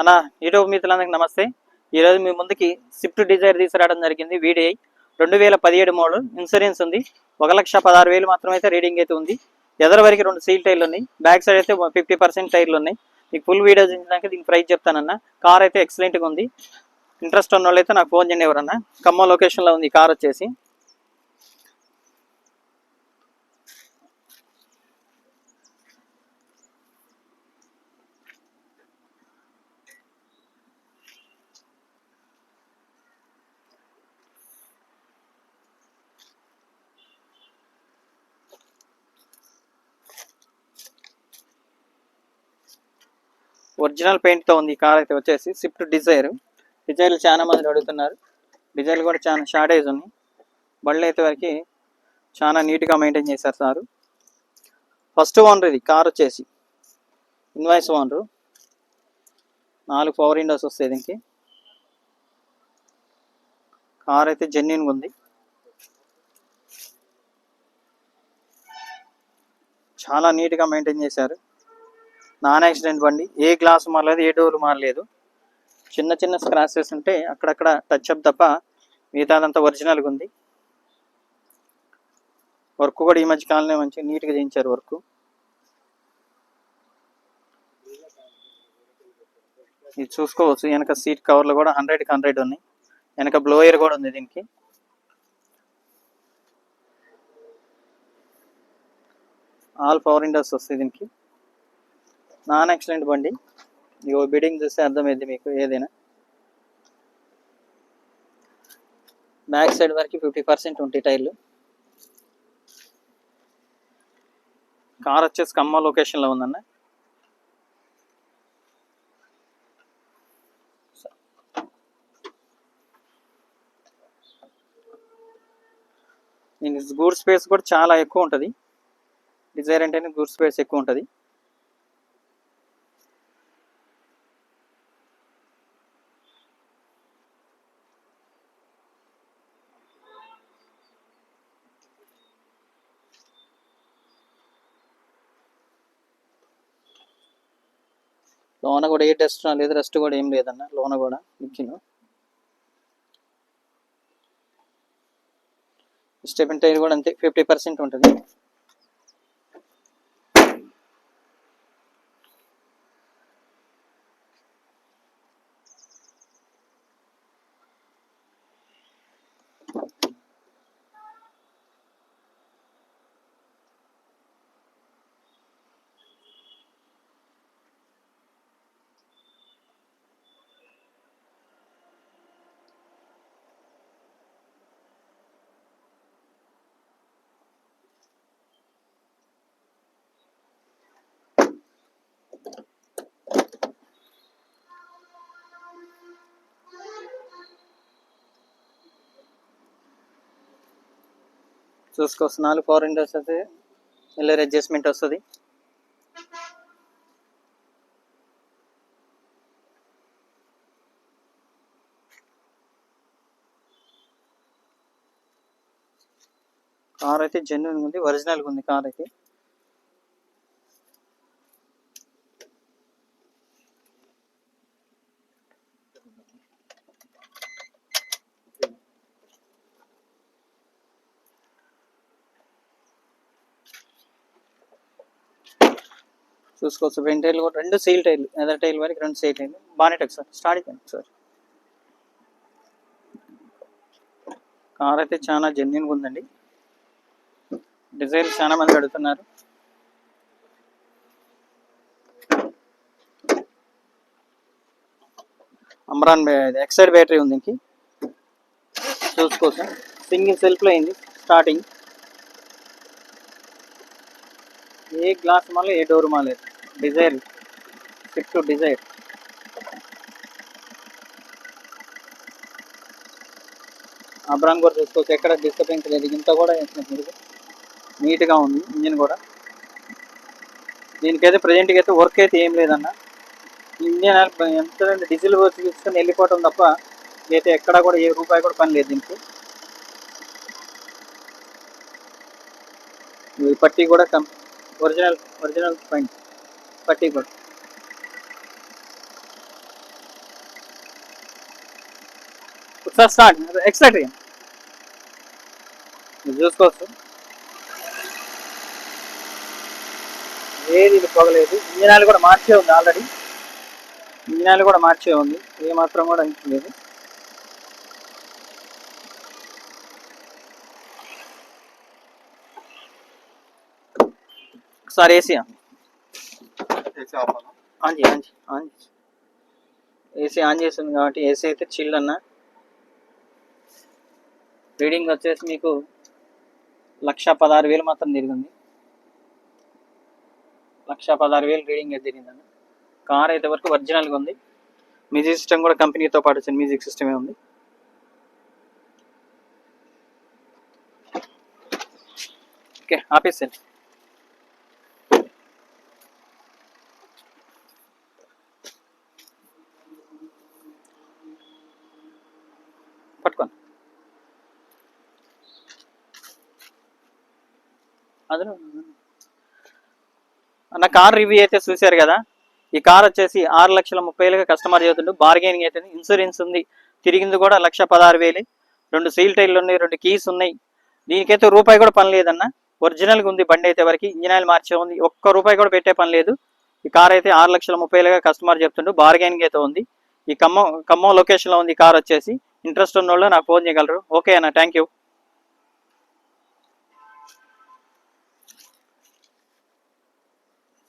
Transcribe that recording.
అన్న యూట్యూబ్ మిత్రులందరికీ నమస్తే. ఈరోజు మీ ముందుకి స్విఫ్ట్ డిజైర్ తీసుకురావడం జరిగింది వీడిఐ రెండు వేల పదిహేడు మోడల్ ఇన్సూరెన్స్ ఉంది. ఒక లక్ష పదహారు వేలు మాత్రమైతే రీడింగ్ అయితే ఉంది. ఎదర వరకు రెండు సీల్ టైర్లు ఉన్నాయి. బ్యాక్ సైడ్ అయితే ఫిఫ్టీ పర్సెంట్ టైర్లు ఉన్నాయి. మీకు ఫుల్ వీడియో చూసినాక దీనికి ప్రైస్ చెప్తానన్న. కార్ అయితే ఎక్సలెంట్గా ఉంది. ఇంట్రెస్ట్ ఉన్న వాళ్ళు అయితే నాకు ఫోన్ చేయండి ఎవరన్నా ఖమ్మం లొకేషన్లో ఉంది కార్ వచ్చేసి. ఒరిజినల్ పెయింట్తో ఉంది ఈ కార్ అయితే వచ్చేసి స్విఫ్ట్ డిజైర్ డిజైర్లు చాలా మంది అడుగుతున్నారు. డిజైర్లు కూడా చాలా షార్టేజ్ ఉంది బళ్ళు అయితే వరకు చాలా నీట్గా మెయింటైన్ చేశారు సారు. ఫస్ట్ ఓనర్ ఇది కార్ వచ్చేసి. ఇన్వాయిస్ ఓనరు నాలుగు పవర్ విండోస్ వస్తాయి దీనికి. కార్ అయితే జెన్యున్గా ఉంది. చాలా నీట్గా మెయింటైన్ చేశారు. నాన్ యాక్సిడెంట్ బండి. ఏ గ్లాస్ మారలేదు ఏ డోర్ మారలేదు. చిన్న చిన్న స్క్రాచెస్ ఉంటే అక్కడక్కడ టచ్ అప్ తప్ప మిగతాదంతా ఒరిజినల్గా ఉంది. వర్క్ కూడా ఈ మధ్య కాలంలో మంచిగా నీట్గా చేయించారు వర్క్. ఇది చూసుకోవచ్చు. వెనక సీట్ కవర్లు కూడా హండ్రెడ్కి హండ్రెడ్ ఉన్నాయి. వెనక బ్లోయర్ కూడా ఉంది దీనికి. ఆల్ పవర్ విండోస్ వస్తాయి దీనికి. నాన్ యాక్సిడెంట్ బండి. ఇగో బిడింగ్ చూస్తే అర్థమైంది మీకు ఏదైనా. బ్యాక్ సైడ్ వరకు ఫిఫ్టీ పర్సెంట్ ఉంటాయి టైర్లు. కార్ వచ్చేసి ఖమ్మం లొకేషన్లో ఉందన్న. దీనికి గూడ్ స్పేస్ కూడా చాలా ఎక్కువ ఉంటుంది. డిజైర్ అంటేనే గూడ్ స్పేస్ ఎక్కువ ఉంటుంది. లోన కూడా ఏ డస్ట్ లేదు రెస్ట్ కూడా ఏం లేదన్న లోన కూడా ఇంజిన్ స్టెపెన్ టైర్ కూడా అంతే ఫిఫ్టీ పర్సెంట్ ఉంటుంది. చూసుకోవచ్చు. నాలుగు పవర్ విండోస్ అయితే ఎల్లర్ అడ్జస్ట్మెంట్ వస్తుంది. కార్ అయితే జెన్యున్ ఉంది ఒరిజినల్గా ఉంది కార్ అయితే. చూసుకోవచ్చు. వెన్ టైర్లు కూడా రెండు సీల్ టైర్లు ఎదర్ టైల్ వరకు రెండు సీల్ టైర్లు బాగానే ఒకసారి స్టార్ట్ చేయండి ఒకసారి కార్ అయితే చాలా జెన్యున్గా ఉందండి. డిజైన్ చాలా మంది అడుగుతున్నారు. అమ్రాన్ ఎక్సైడ్ బ్యాటరీ ఉంది ఇంక చూసుకోవచ్చు. సింగిల్ సెల్ఫ్లో అయింది స్టార్టింగ్ ఏ గ్లాస్ మాల ఏ డోర్ మాలేదు డిజైర్. Swift Dzire. అబ్రాన్ కూడా చూసుకోవచ్చు. ఎక్కడ డిస్టర్బెన్స్ లేదు. ఇంత కూడా నీట్గా ఉంది. ఇంజిన్ కూడా. దీనికైతే ప్రజెంట్కి అయితే వర్క్ అయితే ఏం లేదన్న. ఇంజిన్ ఎంత డీజిల్ వర్క్ తీసుకొని వెళ్ళిపోవటం తప్ప అయితే ఎక్కడా కూడా ఏ రూపాయి కూడా పని లేదు దీనికి. ఈ పట్టీ కూడా కం ఒరిజినల్ ఒరిజినల్ పాయింట్ పట్టీ కూడా. ఒకసారి స్టార్ట్ ఎక్సైట్ చూసుకోవచ్చు. ఏది ఇది పొగలేదు. ఇంజిన్ ఆయిల్ కూడా మార్చే ఉంది ఆల్రెడీ. ఇంజిన్ ఆయిల్ కూడా మార్చే ఉంది. ఏ మాత్రం కూడా లేదు. ఒకసారి ఏసీ ఏసీ ఆఫ్ ఆన్ చేయి ఆన్ చేయి ఆన్ ఏసీ ఆన్ చేస్తుంది కాబట్టి ఏసీ అయితే చిల్ అన్న. రీడింగ్ వచ్చేసి మీకు లక్ష పదహారు వేలు మాత్రం తిరిగింది. లక్ష పదహారు వేలు రీడింగ్ అయితే తిరిగిందన్న కార్ అయితే వరకు ఒరిజినల్గా ఉంది. మ్యూజిక్ సిస్టమ్ కూడా కంపెనీతో పాటు వచ్చిన మ్యూజిక్ సిస్టమే ఉంది. ఓకే ఆపేసాను అదను. అన్న కార్ రివ్యూ అయితే చూశారు కదా? ఈ కార్ వచ్చేసి ఆరు లక్షల ముప్పై వేలుగా కస్టమర్ చెబుతుండు. బార్గెనింగ్ అయితే ఇన్సూరెన్స్ ఉంది. తిరిగింది కూడా లక్ష పదహారు వేలు. రెండు సీల్ టైర్లు ఉన్నాయి రెండు కీస్ ఉన్నాయి. దీనికైతే రూపాయి కూడా పని లేదన్నా. ఒరిజినల్గా ఉంది బండి అయితే వరకు. ఇంజిన్ ఆయిల్ మార్చే ఉంది. ఒక్క రూపాయి కూడా పెట్టే పని లేదు. ఈ కార్ అయితే ఆరు లక్షల ముప్పై వేలుగా కస్టమర్ చెప్తుండు బార్గెనింగ్ అయితే ఉంది. ఈ ఖమ్మం ఖమ్మం లొకేషన్లో ఉంది ఈ కార్ వచ్చేసి. ఇంట్రెస్ట్ ఉన్న వాళ్ళు నాకు ఫోన్ చేయగలరు. ఓకే అన్న. Thank you